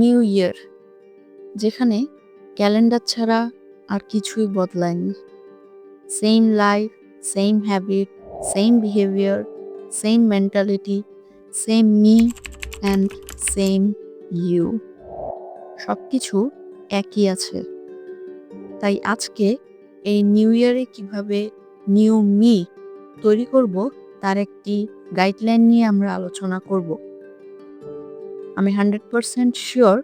New year, যেখানে calendar ছাড়া আর কিছুই বদলায়নি। Same life same habit same behaviour same mentality same me and same you সব কিছু একই আছে। তাই আজকে এই নিউ ইয়ারে কীভাবে নিউ মি তৈরি করব, তার একটি গাইডলাইন নিয়ে আমরা আলোচনা করব। আমি হান্ড্রেড পারসেন্ট শিওর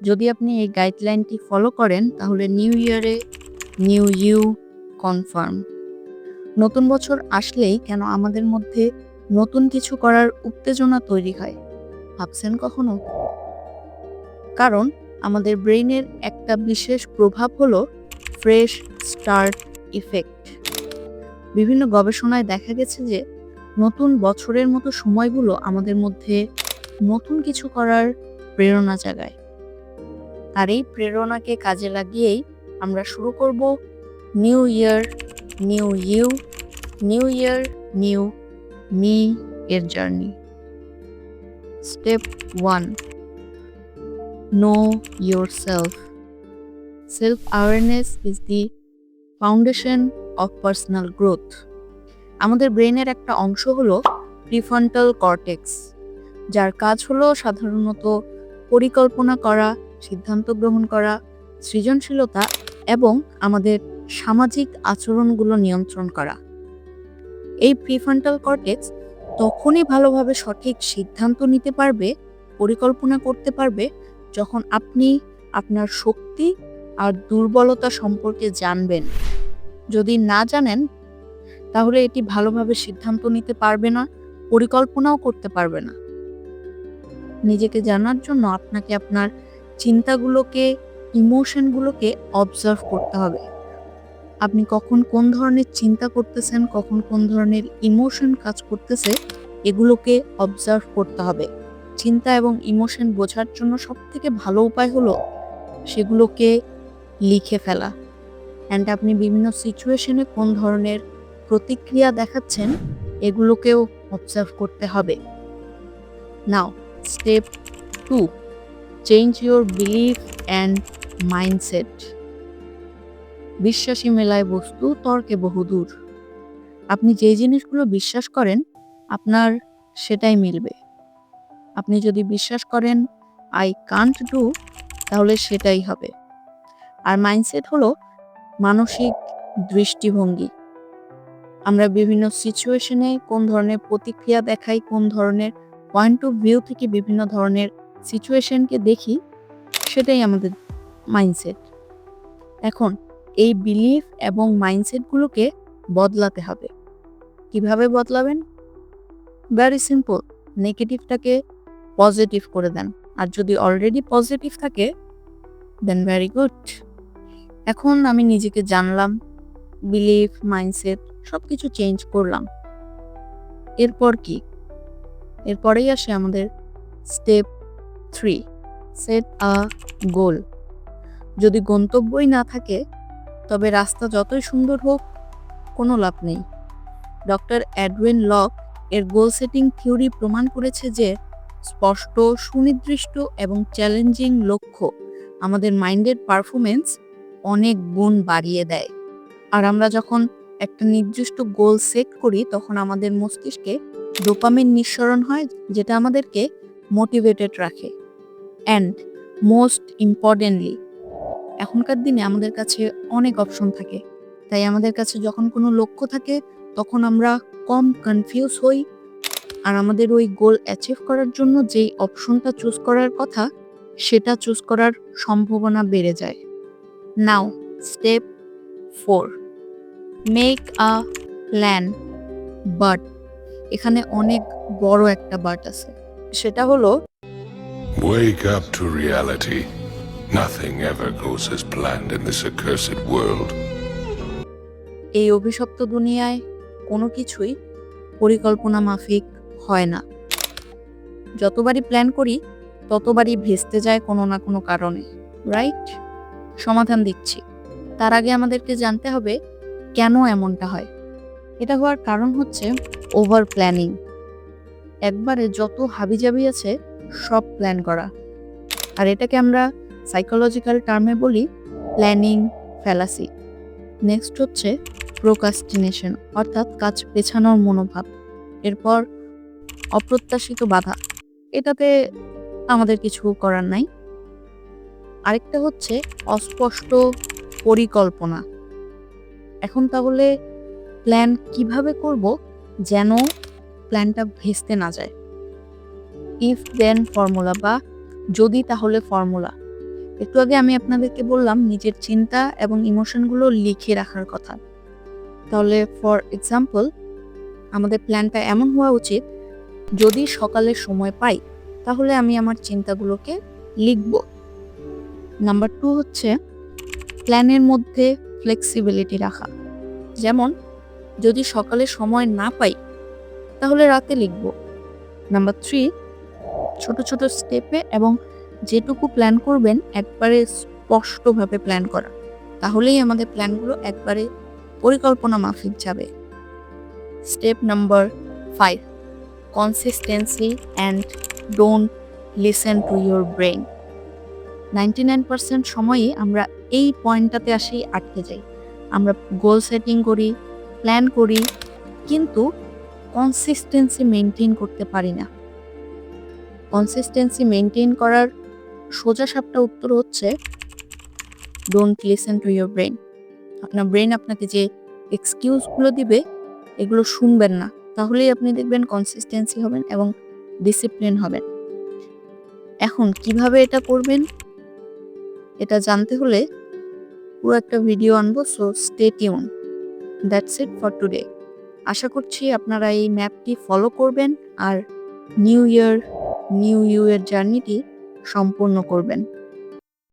যদি আপনি এই গাইডলাইনটি ফলো করেন, তাহলে নিউ ইয়ারে নিউ ইউ কনফার্ম নতুন বছর আসলেই কেন আমাদের মধ্যে নতুন কিছু করার উত্তেজনা তৈরি হয়, ভাবছেন কখনো? কারণ আমাদের ব্রেইনের একটা বিশেষ প্রভাব হলো ফ্রেশ স্টার্ট ইফেক্ট বিভিন্ন গবেষণায় দেখা গেছে যে নতুন বছরের মতো সময়গুলো আমাদের মধ্যে নতুন কিছু করার প্রেরণা জাগায়। আর এই প্রেরণাকে কাজে লাগিয়েই আমরা শুরু করব new year, new you, new year, new me এর journey. Step one, know yourself self awareness is the foundation of personal growth. আমাদের ব্রেনের একটা অংশ হলো প্রিফন্টাল কর্টেক্স। যার কাজ হলো সাধারণত পরিকল্পনা করা, সিদ্ধান্ত গ্রহণ করা, সৃজনশীলতা এবং আমাদের সামাজিক আচরণগুলো নিয়ন্ত্রণ করা। এই প্রিফ্রন্টাল কর্টেক্স তখনই ভালোভাবে সঠিক সিদ্ধান্ত নিতে পারবে, পরিকল্পনা করতে পারবে যখন আপনি আপনার শক্তি আর দুর্বলতা সম্পর্কে জানবেন। যদি না জানেন, তাহলে এটি ভালোভাবে সিদ্ধান্ত নিতে পারবে না, পরিকল্পনাও করতে পারবে না। নিজেকে জানার জন্য আপনাকে আপনার চিন্তাগুলোকে, ইমোশনগুলোকে অবজার্ভ করতে হবে। আপনি কখন কোন ধরনের চিন্তা করতেছেন, কখন কোন ধরনের ইমোশন কাজ করতেছে, এগুলোকে অবজার্ভ করতে হবে। চিন্তা এবং ইমোশন বোঝার জন্য সব থেকে ভালো উপায় হলো সেগুলোকে লিখে ফেলা। অ্যান্ড আপনি বিভিন্ন সিচুয়েশনে কোন ধরনের প্রতিক্রিয়া দেখাচ্ছেন, এগুলোকেও অবজার্ভ করতে হবে। Now step two change your belief and mindset বিশ্বাসী মেলায় বস্তু, তর্কে বহুদূর আপনি যে জিনিসগুলো বিশ্বাস করেন, আপনার সেটাই মিলবে। আপনি যদি বিশ্বাস করেন আই কান্ট ডু তাহলে সেটাই হবে। আর মাইন্ডসেট হলো মানসিক দৃষ্টিভঙ্গি। আমরা বিভিন্ন সিচুয়েশনে কোন ধরনের প্রতিক্রিয়া দেখাই, কোন ধরনের পয়েন্ট অফ ভিউ থেকে বিভিন্ন ধরনের সিচুয়েশনকে দেখি, সেটাই আমাদের মাইন্ডসেট এখন এই বিলিফ এবং মাইন্ডসেটগুলোকে বদলাতে হবে। কীভাবে বদলাবেন? ভেরি সিম্পল নেগেটিভটাকে পজিটিভ করে দেন। আর যদি অলরেডি পজিটিভ থাকে দেন ভেরি গুড এখন আমি নিজেকে জানলাম বিলিফ মাইন্ডসেট সব কিছু চেঞ্জ করলাম। এরপর কি? এরপরেই আসে আমাদের step three set a goal যদি গন্তব্যই না থাকে, তবে রাস্তা যতই সুন্দর হোক, কোনো লাভ নেই। ডক্টর অ্যাডওয়েন লক এর গোল সেটিং থিওরি প্রমাণ করেছে যে, স্পষ্ট, সুনির্দিষ্ট এবং চ্যালেঞ্জিং লক্ষ্য আমাদের মাইন্ডের পারফরমেন্স অনেক গুণ বাড়িয়ে দেয়। আর আমরা যখন একটা নির্দিষ্ট গোল সেট করি, তখন আমাদের মস্তিষ্কে ডোপামিন নিঃসরণ হয়, যেটা আমাদেরকে মোটিভেটেড রাখে অ্যান্ড মোস্ট ইম্পর্টেন্টলি এখনকার দিনে আমাদের কাছে অনেক অপশন থাকে। তাই আমাদের কাছে যখন কোনো লক্ষ্য থাকে, তখন আমরা কম কনফিউজ হই, আর আমাদের ওই গোল অ্যাচিভ করার জন্য যেই অপশনটা চুজ করার কথা, সেটা চুজ করার সম্ভাবনা বেড়ে যায়। Now step four make a plan but এখানে অনেক বড় একটা বাট আছে। সেটা হলো Wake up to reality. Nothing ever goes as planned in this accursed world. এই অভিশপ্ত দুনিয়ায় কোনো কিছুই পরিকল্পনা মাফিক হয় না। যতবারই প্ল্যান করি ততবারই ভেস্তে যায় কোনো না কোনো কারণে। রাইট সমাধান দিচ্ছি। তার আগে আমাদেরকে জানতে হবে কেন এমনটা হয়? এটা হওয়ার কারণ হচ্ছে ওভার প্ল্যানিং একবারে যত হাবিজাবি আছে, সব প্ল্যান করা। আর এটাকে আমরা সাইকোলজিক্যাল টার্মে বলি প্ল্যানিং ফ্যালাসি নেক্সট হচ্ছে প্রোকাস্টিনেশন অর্থাৎ কাজ পেছানোর মনোভাব, এরপর অপ্রত্যাশিত বাধা। এটাতে আমাদের কিছু করার নাই। আরেকটা হচ্ছে অস্পষ্ট পরিকল্পনা। এখন তাহলে প্ল্যান কীভাবে করব যেন প্ল্যানটা ভেস্তে না যায়। ইফ দেন ফর্মুলা বা যদি তাহলে ফর্মুলা একটু আগে আমি আপনাদেরকে বললাম নিজের চিন্তা এবং ইমোশনগুলো লিখে রাখার কথা। তাহলে ফর এক্সাম্পল আমাদের প্ল্যানটা এমন হওয়া উচিত, যদি সকালে সময় পাই, তাহলে আমি আমার চিন্তাগুলোকে লিখব। নাম্বার টু হচ্ছে, প্ল্যানের মধ্যে ফ্লেক্সিবিলিটি রাখা। যেমন যদি সকালে সময় না পাই, তাহলে রাতে লিখব। নাম্বার থ্রি, ছোট ছোট স্টেপে এবং যেটুকু প্ল্যান করবেন একবারে স্পষ্টভাবে প্ল্যান করা। তাহলেই আমাদের প্ল্যানগুলো একবারে পরিকল্পনা মাফিক যাবে। Step number five consistency and don't listen to your brain ninety nine percent সময়ই আমরা এই পয়েন্টটাতে আসেই আটকে যাই। আমরা গোল সেটিং করি প্ল্যান করি, কিন্তু কনসিস্টেন্সি মেনটেন করতে পারি না। কনসিস্টেন্সি মেনটেন করার সোজা সাপটা উত্তর হচ্ছে don't listen to your brain আপনার ব্রেন আপনাকে যে এক্সকিউজগুলো দিবে, এগুলো শুনবেন না। তাহলেই আপনি দেখবেন কনসিস্টেন্সি হবেন এবং ডিসিপ্লিন হবেন। এখন কীভাবে এটা করবেন? এটা জানতে হলে পুরো একটা ভিডিও আনব so stay tune that's it for today আশা করছি আপনারা এই ম্যাপটি ফলো করবেন আর নিউ ইয়ার নিউ ইউ এর জার্নিটি সম্পূর্ণ করবেন।